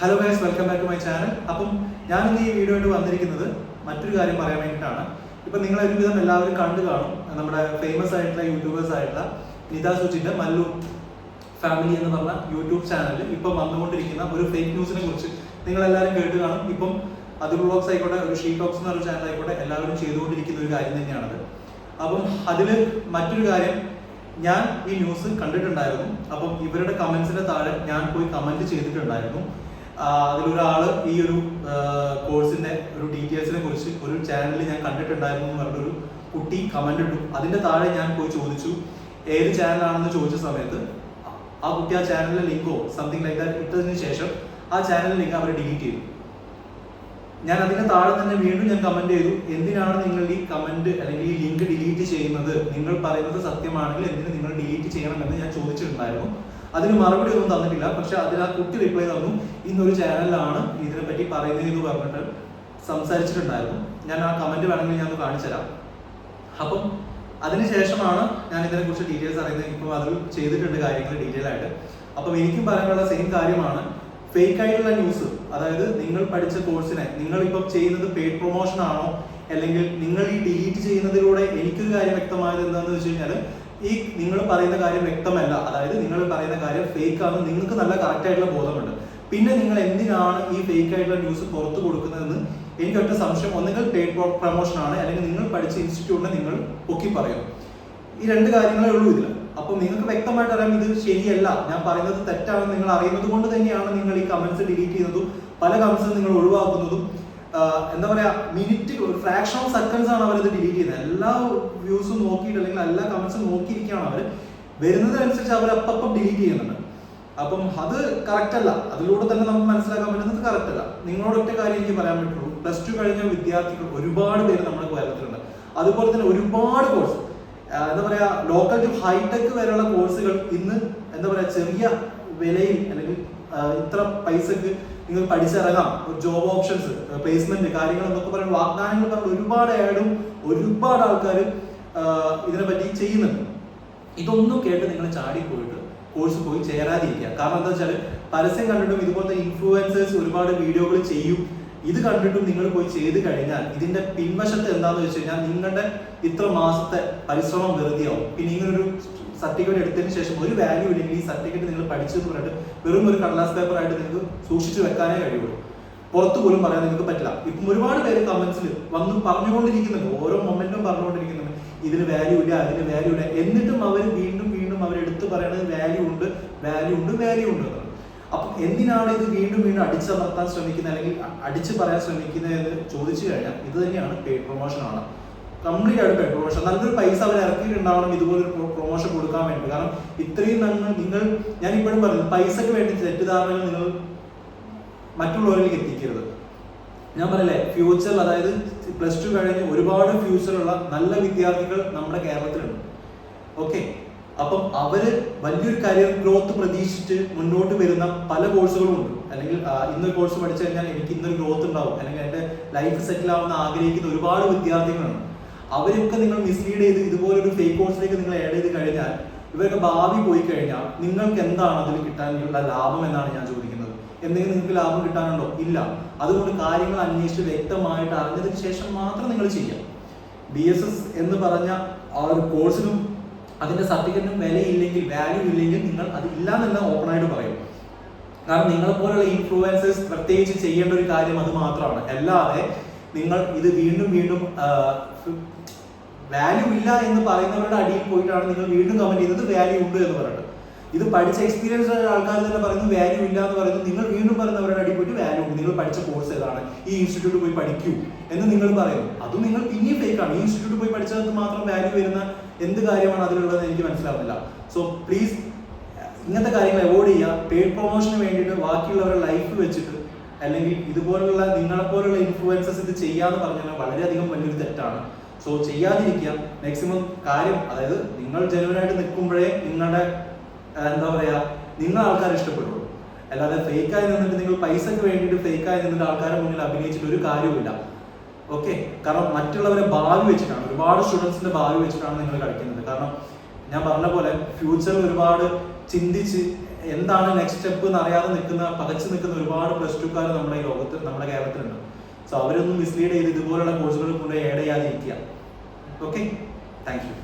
Hello guys welcome back to my channel അപ്പം ഞാൻ ഇന്ന് ഈ വീഡിയോ ആയിട്ട് വന്നിരിക്കുന്നത് മറ്റൊരു കാര്യം പറയാൻ വേണ്ടിയിട്ടാണ്. ഇപ്പം നിങ്ങൾ ഒരുവിധം എല്ലാവരും കണ്ടു കാണും. നമ്മുടെ ഫേമസ് ആയിട്ടുള്ള യൂട്യൂബേഴ്സ് ആയിട്ടുള്ള നിത സുജിന്റെ മല്ലു ഫാമിലി എന്ന് പറഞ്ഞ യൂട്യൂബ് ചാനലിൽ ഇപ്പം വന്നുകൊണ്ടിരിക്കുന്ന ഒരു ഫേക്ക് ന്യൂസിനെ കുറിച്ച് നിങ്ങൾ എല്ലാവരും കേട്ട് കാണും. ഇപ്പം അത് ബ്ലോഗ്സ് ആയിക്കോട്ടെ ഒരു ഷീ ടോക്സ് എന്ന് പറഞ്ഞ ചാനൽ ആയിക്കോട്ടെ എല്ലാവരും ചെയ്തുകൊണ്ടിരിക്കുന്ന ഒരു കാര്യം തന്നെയാണത്. അപ്പം അതിൽ മറ്റൊരു കാര്യം ഞാൻ ഈ ന്യൂസ് കണ്ടിട്ടുണ്ടായിരുന്നു. അപ്പം ഇവരുടെ കമന്റ്സിന്റെ താഴെ ഞാൻ പോയി കമന്റ് ചെയ്തിട്ടുണ്ടായിരുന്നു. അതിലൊരാൾ ഈ ഒരു കോഴ്സിന്റെ ഒരു ഡീറ്റെയിൽസിനെ കുറിച്ച് ഒരു ചാനലിൽ ഞാൻ കണ്ടിട്ടുണ്ടായിരുന്നു എന്ന് പറഞ്ഞൊരു കുട്ടി കമന്റ് ഇട്ടു. അതിന്റെ താഴെ ഞാൻ പോയി ചോദിച്ചു ഏത് ചാനലാണെന്ന് ചോദിച്ച സമയത്ത് ആ കുട്ടി ആ ചാനലിലെ ലിങ്കോ സംതിങ് ലൈക്ക് ദാറ്റ് ഇട്ടതിന് ശേഷം ആ ചാനൽ ലിങ്ക് അവർ ഡിലീറ്റ് ചെയ്തു. ഞാൻ അതിന് താഴെ തന്നെ വീണ്ടും ഞാൻ കമന്റ് ചെയ്തു എന്തിനാണ് നിങ്ങൾ ഈ കമന്റ് അല്ലെങ്കിൽ ഈ ലിങ്ക് ഡിലീറ്റ് ചെയ്യുന്നത്? നിങ്ങൾ പറയുന്നത് സത്യമാണെങ്കിൽ എന്തിനു നിങ്ങൾ ഡിലീറ്റ് ചെയ്യണമെന്ന് ഞാൻ ചോദിച്ചിട്ടുണ്ടായിരുന്നു. അതിന് മറുപടി ഒന്നും തന്നിട്ടില്ല. പക്ഷെ അതിൽ ആ കുട്ടി റിപ്ലൈ തന്നു. ഇന്നൊരു ചാനലിലാണ് ഇതിനെപ്പറ്റി പറയുന്നത് എന്ന് പറഞ്ഞിട്ട് സംസാരിച്ചിട്ടുണ്ടായിരുന്നു. ഞാൻ ആ കമന്റ് വേണമെങ്കിൽ ഞാൻ ഒന്ന് കാണിച്ചു തരാം. അപ്പം അതിനുശേഷമാണ് ഞാൻ ഇതിനെ കുറിച്ച് ഡീറ്റെയിൽസ് അറിയുന്നത്. ഇപ്പോൾ അതിൽ ചെയ്തിട്ടുണ്ട് കാര്യങ്ങൾ ഡീറ്റെയിൽ ആയിട്ട്. അപ്പം എനിക്കും പറയാനുള്ള സെയിം കാര്യമാണ്. ഫേക്ക് ആയിട്ടുള്ള ന്യൂസ് അതായത് നിങ്ങൾ പഠിച്ച കോഴ്സിനെ നിങ്ങൾ ഇപ്പം ചെയ്യുന്നത് പെയ്ഡ് പ്രൊമോഷൻ ആണോ? അല്ലെങ്കിൽ നിങ്ങൾ ഈ ഡിലീറ്റ് ചെയ്യുന്നതിലൂടെ എനിക്കൊരു കാര്യം വ്യക്തമായത് എന്താണെന്ന് വെച്ച് കഴിഞ്ഞാൽ ഈ നിങ്ങൾ പറയുന്ന കാര്യം വ്യക്തമല്ല. അതായത് നിങ്ങൾ പറയുന്ന കാര്യം ഫേക്ക് ആണ് നിങ്ങൾക്ക് നല്ല കറക്റ്റ് ആയിട്ടുള്ള ബോധമുണ്ട്. പിന്നെ നിങ്ങൾ എന്തിനാണ് ഈ ഫേക്ക് ആയിട്ടുള്ള ന്യൂസ് പുറത്തു കൊടുക്കുന്നതെന്ന് എനിക്ക് ഒറ്റ സംശയം. ഒന്നുകിൽ പെയ്ഡ് പ്രൊമോഷൻ ആണ് അല്ലെങ്കിൽ നിങ്ങൾ പഠിച്ച ഇൻസ്റ്റിറ്റ്യൂട്ടിനെ നിങ്ങൾ പൊക്കി പറയും. ഈ രണ്ട് കാര്യങ്ങളേ ഉള്ളൂ ഇതിൽ അപ്പൊ നിങ്ങൾക്ക് വ്യക്തമായിട്ട് അറിയാം ഇത് ശരിയല്ല. ഞാൻ പറയുന്നത് തെറ്റാണെന്ന് നിങ്ങൾ അറിയുന്നത് കൊണ്ട് തന്നെയാണ് നിങ്ങൾ ഈ കമന്റ്സ് ഡിലീറ്റ് ചെയ്യുന്നതും പല കമന്റ്സും നിങ്ങൾ ഒഴിവാക്കുന്നതും. എന്താ പറയാ മിനിറ്റ് ഒരു ഫ്രാക്ഷൻ ഓഫ് സെക്കൻഡ്സ് ആണ് അവരത് ഡിലീറ്റ് ചെയ്യുന്നത് എല്ലാ വ്യൂസും നോക്കിയിട്ട് അല്ലെങ്കിൽ എല്ലാ കമന്റ്സും നോക്കിയിരിക്കുകയാണ് അവർ വരുന്നതിനനുസരിച്ച് അവർ അപ്പം ഡിലീറ്റ് ചെയ്യുന്നുണ്ട്. അപ്പം അത് കറക്റ്റ് അല്ല. അതിലൂടെ തന്നെ നമുക്ക് മനസ്സിലാക്കാൻ പറ്റുന്നത് കറക്റ്റ് അല്ല. നിങ്ങളോട് ഒറ്റ കാര്യം എനിക്ക് പറയാൻ പറ്റുള്ളൂ. പ്ലസ് ടു കഴിഞ്ഞ വിദ്യാർത്ഥികൾ ഒരുപാട് പേര് നമ്മുടെ കേരളത്തിലുണ്ട്. അതുപോലെ തന്നെ ഒരുപാട് കോഴ്സ് എന്താ പറയാ ലോക്കൽ ടു ഹൈടെക് വരെയുള്ള കോഴ്സുകൾ ഇന്ന് എന്താ പറയാ ചെറിയ വിലയിൽ അല്ലെങ്കിൽ ഇത്ര പൈസക്ക് നിങ്ങൾ പഠിച്ചിറങ്ങാം. ജോബ് ഓപ്ഷൻസ് പ്ലേസ്മെന്റ് കാര്യങ്ങൾ എന്നൊക്കെ പറയുന്ന വാഗ്ദാനങ്ങൾ പറഞ്ഞ ഒരുപാട് ആഡും ഒരുപാട് ആൾക്കാർ ഇതിനെപ്പറ്റി ചെയ്യുന്നുണ്ട്. ഇതൊന്നും കേട്ട് നിങ്ങൾ ചാടിപ്പോയിട്ട് കോഴ്സ് പോയി ചേരാതിരിക്കുക. കാരണം എന്താ വെച്ചാൽ പരസ്യം കണ്ടിട്ടും ഇതുപോലത്തെ ഇൻഫ്ലുവൻസേഴ്സ് ഒരുപാട് വീഡിയോകൾ ചെയ്യും. ഇത് കണ്ടിട്ടും നിങ്ങൾ പോയി ചെയ്ത് കഴിഞ്ഞാൽ ഇതിന്റെ പിൻവശത്ത് എന്താന്ന് വെച്ച് കഴിഞ്ഞാൽ നിങ്ങളുടെ ഇത്ര മാസത്തെ പരിശ്രമം വെറുതെയാവും. പിന്നെ ഇങ്ങനൊരു സർട്ടിഫിക്കറ്റ് എടുത്തതിന് ശേഷം ഒരു വാല്യൂ ഇല്ലെങ്കിൽ ഈ സർട്ടിഫിക്കറ്റ് നിങ്ങൾ പഠിച്ചെന്ന് പറഞ്ഞിട്ട് വെറും ഒരു കടലാസ് പേപ്പർ ആയിട്ട് നിങ്ങൾക്ക് സൂക്ഷിച്ചു വെക്കാനേ കഴിയുള്ളൂ. പുറത്തു പോലും പറയാൻ നിങ്ങൾക്ക് പറ്റില്ല. ഇപ്പം ഒരുപാട് പേര് കമന്റ്സിൽ വന്ന് പറഞ്ഞുകൊണ്ടിരിക്കുന്നുണ്ട്. ഓരോ മൊമെന്റും പറഞ്ഞുകൊണ്ടിരിക്കുന്നുണ്ട്. ഇതിന് വാല്യൂ ഇല്ല അതിന് വാല്യൂ ഇല്ല. എന്നിട്ടും അവർ വീണ്ടും വീണ്ടും അവർ എടുത്തു പറയുന്നത് വാല്യൂ ഉണ്ട് വാല്യൂ ഉണ്ട് വാല്യൂ ഉണ്ട്. അപ്പം എന്തിനാണ് ഇത് വീണ്ടും വീണ്ടും അടിച്ചമർത്താൻ ശ്രമിക്കുന്നത്? അല്ലെങ്കിൽ അടിച്ചു പറയാൻ ശ്രമിക്കുന്നത് എന്ന് ചോദിച്ചു കഴിഞ്ഞാൽ ഇത് തന്നെയാണ് പെയ്ഡ് പ്രൊമോഷൻ ആണ്. കംപ്ലീറ്റ് ആയിട്ട് പ്രൊമോഷൻ നല്ലൊരു പൈസ അവർ ഇറക്കിയിട്ടുണ്ടാവണം ഇതുപോലൊരു പ്രൊമോഷൻ കൊടുക്കാൻ വേണ്ടി. കാരണം ഇത്രയും നന്ന് നിങ്ങൾ ഞാൻ ഇപ്പോഴും പറഞ്ഞു പൈസക്ക് വേണ്ടി തെറ്റിദ്ധാരണകൾ നിങ്ങൾ മറ്റുള്ളവരിലേക്ക് എത്തിക്കരുത്. ഞാൻ പറയല്ലേ ഫ്യൂച്ചറിൽ അതായത് പ്ലസ് ടു കഴിഞ്ഞ് ഒരുപാട് ഫ്യൂച്ചറുള്ള നല്ല വിദ്യാർത്ഥികൾ നമ്മുടെ കേരളത്തിലുണ്ട്. ഓക്കെ അപ്പം അവർ വലിയൊരു കരിയർ ഗ്രോത്ത് പ്രതീക്ഷിച്ച് മുന്നോട്ട് വരുന്ന പല കോഴ്സുകളും ഉണ്ട്. അല്ലെങ്കിൽ ഇന്നൊരു കോഴ്സ് പഠിച്ചു കഴിഞ്ഞാൽ എനിക്ക് ഇന്നൊരു ഗ്രോത്ത് ഉണ്ടാവും. അല്ലെങ്കിൽ എന്റെ ലൈഫ് സെറ്റിൽ ആവുന്ന ആഗ്രഹിക്കുന്ന ഒരുപാട് വിദ്യാർത്ഥികളുണ്ട്. അവരൊക്കെ നിങ്ങൾ മിസ്ലീഡ് ചെയ്ത് ഇതുപോലൊരു ഫേക്ക് കോഴ്സിലേക്ക് നിങ്ങൾ ആഡ് ചെയ്ത് കഴിഞ്ഞാൽ ഇവരൊക്കെ ഭാവി പോയി കഴിഞ്ഞാൽ നിങ്ങൾക്ക് എന്താണ് അതിൽ കിട്ടാനുള്ള ലാഭം എന്നാണ് ഞാൻ ചോദിക്കുന്നത്. എന്തെങ്കിലും നിങ്ങൾക്ക് ലാഭം കിട്ടാനുണ്ടോ? ഇല്ല. അതുകൊണ്ട് കാര്യങ്ങൾ അന്വേഷിച്ച് വ്യക്തമായിട്ട് അറിഞ്ഞതിന് ശേഷം മാത്രം നിങ്ങൾ ചെയ്യാം. ബി എസ് എസ് എന്ന് പറഞ്ഞ ആ ഒരു കോഴ്സിനും അതിന്റെ സർട്ടിഫിക്കറ്റിനും വിലയില്ലെങ്കിൽ വാല്യൂ ഇല്ലെങ്കിൽ നിങ്ങൾ അത് ഇല്ലാന്നല്ല ഓപ്പൺ ആയിട്ട് പറയും. കാരണം നിങ്ങളെ പോലുള്ള ഇൻഫ്ലുവൻസേഴ്സ് പ്രത്യേകിച്ച് ചെയ്യേണ്ട ഒരു കാര്യം അത് മാത്രമാണ്. അല്ലാതെ നിങ്ങൾ ഇത് വീണ്ടും വീണ്ടും വാല്യൂ ഇല്ല എന്ന് പറയുന്നവരുടെ അടിയിൽ പോയിട്ടാണ് നിങ്ങൾ വീണ്ടും കമന്റ് ചെയ്യുന്നത്. വാല്യൂ ഉണ്ട് എന്ന് പറഞ്ഞിട്ട്. ഇത് പഠിച്ച എക്സ്പീരിയൻസ് ആൾക്കാർ തന്നെ പറയുന്നു വാല്യൂ ഇല്ല എന്ന് പറയുന്നത് നിങ്ങൾ വീണ്ടും പറയുന്നവരുടെ അടിയിൽ പോയിട്ട് വാല്യൂ ഉണ്ട്. നിങ്ങൾ പഠിച്ച കോഴ്സ് ഏതാണ്? ഈ ഇൻസ്റ്റിറ്റ്യൂട്ട് പോയി പഠിക്കൂ എന്ന് നിങ്ങൾ പറയുന്നു അതും നിങ്ങൾ പിന്നെയും ഫേക്കാണ് ഈ ഇൻസ്റ്റിറ്റ്യൂട്ട് പോയി പഠിച്ചത് മാത്രം വാല്യൂ വരുന്ന എന്ത് കാര്യമാണ് അതിലുള്ളത് എനിക്ക് മനസ്സിലാവുന്നില്ല. സോ പ്ലീസ് ഇങ്ങനത്തെ കാര്യങ്ങൾ അവോയ്ഡ് ചെയ്യുക. പെയ്ഡ് പ്രൊമോഷന് വേണ്ടിയിട്ട് ബാക്കിയുള്ളവരുടെ ലൈഫ് വെച്ചിട്ട് അല്ലെങ്കിൽ ഇതുപോലുള്ള നിങ്ങളെപ്പോലുള്ള ഇൻഫ്ലുവൻസസ് ഇത് ചെയ്യാന്ന് പറഞ്ഞാൽ വളരെയധികം വലിയൊരു തെറ്റാണ്. സോ ചെയ്യാതിരിക്കുക. മാക്സിമം കാര്യം അതായത് നിങ്ങൾ ജനുവനായിട്ട് നിൽക്കുമ്പോഴേ നിങ്ങളുടെ എന്താ പറയാ നിങ്ങൾ ആൾക്കാർ ഇഷ്ടപ്പെടുള്ളൂ. അല്ലാതെ ഫേക്ക് ആയി നിന്നിട്ട് നിങ്ങൾ പൈസക്ക് വേണ്ടിയിട്ട് ഫേക്ക് ആയി നിന്നിട്ട് ആൾക്കാരെ മുന്നിൽ അഭിനയിച്ചിട്ട് ഒരു കാര്യവുമില്ല. ഓക്കെ കാരണം മറ്റുള്ളവരെ ഭാവി വെച്ചിട്ടാണ് ഒരുപാട് സ്റ്റുഡൻസിന്റെ ഭാവി വെച്ചിട്ടാണ് നിങ്ങൾ കളിക്കുന്നത്. കാരണം ഞാൻ പറഞ്ഞ പോലെ ഫ്യൂച്ചറിൽ ഒരുപാട് ചിന്തിച്ച് എന്താണ് നെക്സ്റ്റ് സ്റ്റെപ്പ് എന്ന് അറിയാതെ നിൽക്കുന്ന പകച്ചു നിൽക്കുന്ന ഒരുപാട് പ്ലസ് ടുക്കാർ നമ്മുടെ ഈ ലോകത്ത് നമ്മുടെ കേരളത്തിലുണ്ട്. സോ അവരൊന്നും മിസ്ലീഡ് ചെയ്ത് ഇതുപോലുള്ള കോഴ്സുകൾ കൊണ്ട് ഏഡ് ചെയ്യാതിരിക്കുക. Okay thank you